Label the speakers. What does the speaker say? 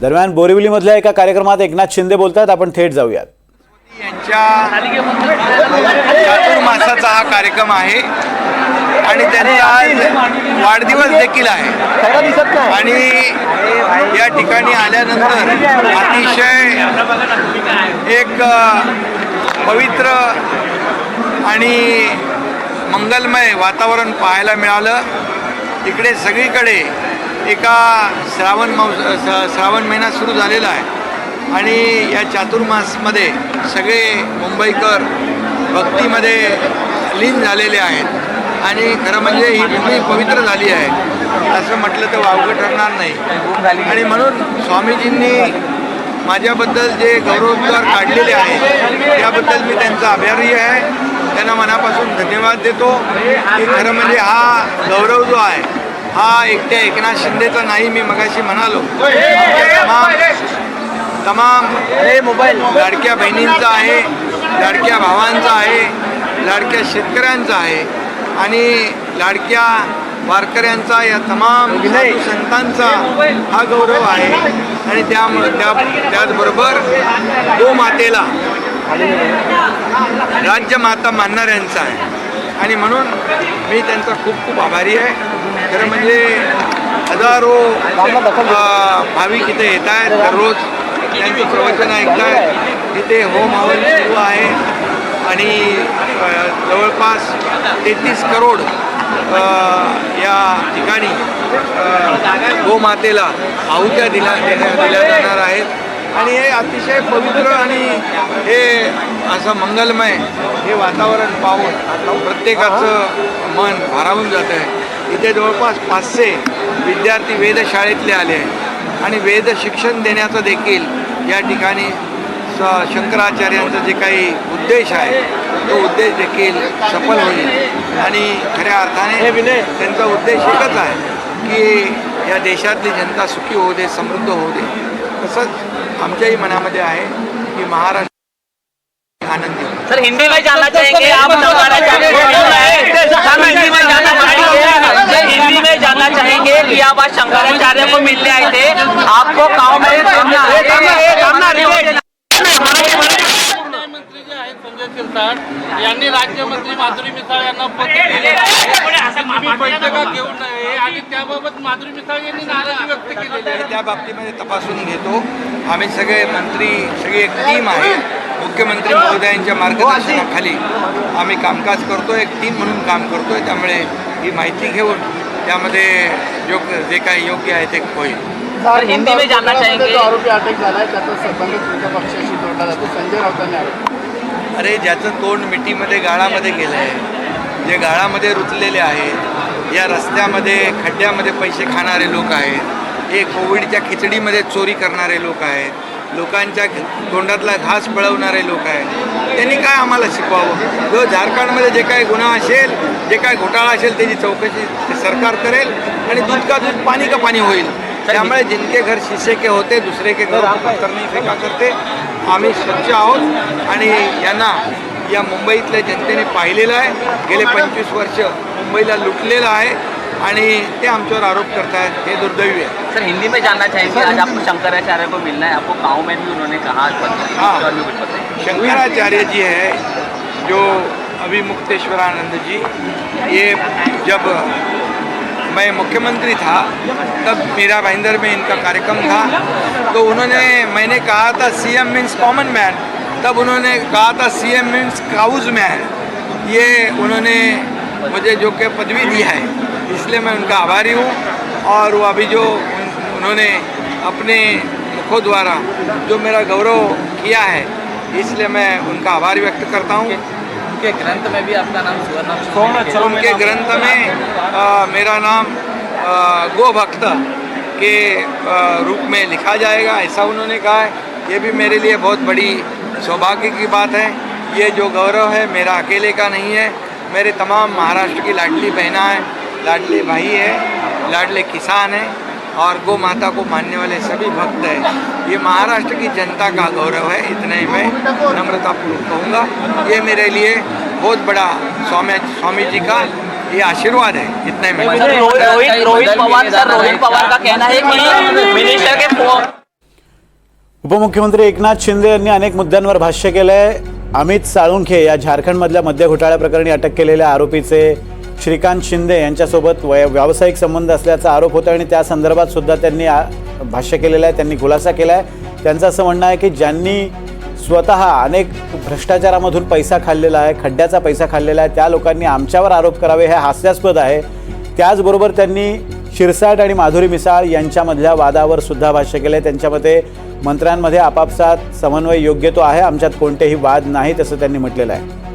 Speaker 1: दरम्यान बोरिवलीमधल्या एका कार्यक्रमात एकनाथ शिंदे बोलतात. आपण थेट जाऊयात.
Speaker 2: यांच्या हा कार्यक्रम आहे. आणि त्यांचा आज वाढदिवस देखील आहे. आणि या ठिकाणी आल्यानंतर अतिशय एक पवित्र आणि मंगलमय वातावरण पाहायला मिळालं. इकडे सगळीकडे एका श्रावण मास स- श्रावण महिना सुरू झालेला आहे. आणि या चातुर्मासमध्ये सगळे मुंबईकर भक्तीमध्ये लीन झालेले आहेत. आणि खरं म्हणजे ही भूमी पवित्र झाली आहे. असं म्हटलं तर वावगं ठरणार नाही. आणि म्हणून स्वामीजींनी माझ्याबद्दल जे गौरवोद्गार काढलेले आहेत त्याबद्दल मी त्यांचा आभारी आहे. त्यांना मनापासून धन्यवाद देतो. की खरं म्हणजे हा गौरव जो आहे हा एकट्या एकनाथ शिंदेचा नाही मी मगाशी म्हणालो. तमाम तमाम मोबाईल लाडक्या बहिणींचा आहे लाडक्या भावांचा आहे लाडक्या शेतकऱ्यांचा आहे आणि लाडक्या वारकऱ्यांचा या तमाम संतांचा हा गौरव आहे. आणि त्यामुळे त्या त्याचबरोबर गोमातेला राज्यमाता मानणाऱ्यांचा आहे. आणि म्हणून मी त्यांचा खूप खूप आभारी आहे. खरं म्हणजे हजारो भाविक इथे येत आहेत दररोज. त्यांचं प्रवचन ऐकतात आहेत इथे होम हवन सुरू आहे. आणि जवळपास तेहतीस करोड या ठिकाणी गोमातेला आहुत्या दिला देण्या दिल्या जाणार आहेत. आणि हे अतिशय पवित्र आणि हे असं मंगलमय हे वातावरण पाहून प्रत्येकाचं मन भारावून जातं आहे इथे जवळपास पाचशे विद्यार्थी वेधशाळेतले आले आहेत आणि वेद शिक्षण देण्याचं देखील या ठिकाणी स शंकराचार्यांचा जे काही उद्देश आहे तो उद्देश देखील सफल होईल आणि खऱ्या अर्थाने त्यांचा उद्देश एकच आहे की या देशातली जनता सुखी होऊ दे समृद्ध होऊ दे तसंच आमच्याही मनामध्ये आहे की महाराष्ट्र आनंदी हो.
Speaker 3: सर हिंदी में जानना चाहेंगे आप हिंदी में जानना चाहेंगे कि आप आज शंकराचार्य को मिलने आए थे। आपको गाँव में
Speaker 4: मंत्री जे आहेत संजय शिरसाट यांनी राज्यमंत्री माधुरी मिसाळ यांना पत्र दिलेलं आहे तुम्ही बैठका घेऊ नये आणि त्याबाबत माधुरी मिसाळ यांनी नाराजी व्यक्त केलेली आहे
Speaker 2: मी त्या बाबतीमध्ये तपासून घेतो. आम्ही सगळे मंत्री सगळी एक टीम आहे. मुख्यमंत्री महोदयांच्या मार्गदर्शनाखाली आम्ही कामकाज करतो एक टीम म्हणून काम करतोय. त्यामुळे ही माहिती घेऊन त्यामध्ये योग्य जे काही योग्य आहे ते होईल.
Speaker 3: सर हिंदी में जानना चाहेंगे?
Speaker 5: जो आरोपी अटक झाला आहे त्याचा संबंध तुमच्या पक्षाशी जोडला जातो. संजय राऊतांनी आरोप
Speaker 2: अरे ज्याचं तोंड मिठीमध्ये गाळामध्ये गेलं आहे जे गाळामध्ये रुतलेले आहेत या रस्त्यामध्ये खड्ड्यामध्ये पैसे खाणारे लोक आहेत हे कोविडच्या खिचडीमध्ये चोरी करणारे लोक आहेत लोकांच्या तोंडातला घास पळवणारे लोक आहेत त्यांनी काय आम्हाला शिकवावं? जो झारखंडमध्ये जे काही गुन्हा असेल जे काही घोटाळा असेल त्याची चौकशी सरकार करेल आणि दूध का दूध पाणी का पाणी होईल? त्यामुळे जिनके घर शीशे के होते दुसरे के घर नाही फेका करते आम्ही स्वच्छ आहोत. आणि यांना या मुंबईतल्या जनतेने पाहिलेलं आहे. गेले पंचवीस वर्ष मुंबईला लुटलेलं आहे आणि ते आमच्यावर आरोप करतायत. हे दुर्दैवी आहे.
Speaker 3: सर हिंदी में जानना चाहेंगे आज आपको शंकराचार्य को मिलना है? आपको गाँव में भी उन्होंने कहा
Speaker 2: हाँ। शंकराचार्य जी है जो अभी मुक्तेश्वरानंद जी, ये जब मैं मुख्यमंत्री था, तब मीरा भाईंदर में इनका कार्यक्रम था तो उन्होंने, मैंने कहा था सीएम मीन्स कॉमन मैन तब उन्होंने कहा था सीएम मीन्स काउज मैन ये उन्होंने मुझे जो कि पदवी दिया है, इसलिए मैं उनका आभारी हूँ, और वो अभी जो उन- उन्होंने अपने मुखों द्वारा जो मेरा गौरव किया है, इसलिए मैं उनका आभार व्यक्त करता हूँ।
Speaker 3: उनके ग्रंथ में भी आपका नाम सुवर्ण
Speaker 2: उनके ग्रंथ में मेरा नाम अ, गोभक्त के रूप में लिखा जाएगा ऐसा उन्होंने कहा है। ये भी मेरे लिए बहुत बड़ी सौभाग्य की बात है। ये जो गौरव है मेरा अकेले का नहीं है। मेरे तमाम महाराष्ट्र की लाडली बहना है लाडले भाई है लाडले किसान हैं। और गौ माता को मानने वाले सभी भक्त हैं। ये महाराष्ट्र की जनता का गौरव है इतना ही मैं नम्रतापूर्वक कहूँगा। ये मेरे लिए बहुत बड़ा स्वामी स्वामी जी का ये आशीर्वाद है इतना ही मैं
Speaker 3: रोहित रोहित रोहित पवार सर रोहित पवार का कहना है कि मिनिस्टर के
Speaker 1: उपमुख्यमंत्री एकनाथ शिंदे यांनी अनेक मुद्द्यांवर भाष्य केलं आहे अमित साळुंखे या झारखंडमधल्या मद्य घोटाळ्याप्रकरणी अटक केलेल्या आरोपीचे श्रीकांत शिंदे यांच्यासोबत वय व्यावसायिक संबंध असल्याचा आरोप होता आणि त्या संदर्भात सुद्धा त्यांनी भाष्य केलेलं आहे त्यांनी खुलासा केला आहे त्यांचं असं म्हणणं आहे की ज्यांनी स्वतः अनेक भ्रष्टाचारामधून पैसा खाल्लेला आहे खड्ड्याचा पैसा खाल्लेला आहे त्या लोकांनी आमच्यावर आरोप करावे हे हास्यास्पद आहे. त्याचबरोबर त्यांनी शिरसाट आणि माधुरी मिसाळ यांच्यामधल्या वादावर सुद्धा भाष्य केलं आहे त्यांच्यामध्ये मंत्र्यांमध्ये आपापसात समन्वय योग्य तो आहे आमच्यात कोणतेही वाद नाही तसं त्यांनी म्हटलेलं आहे.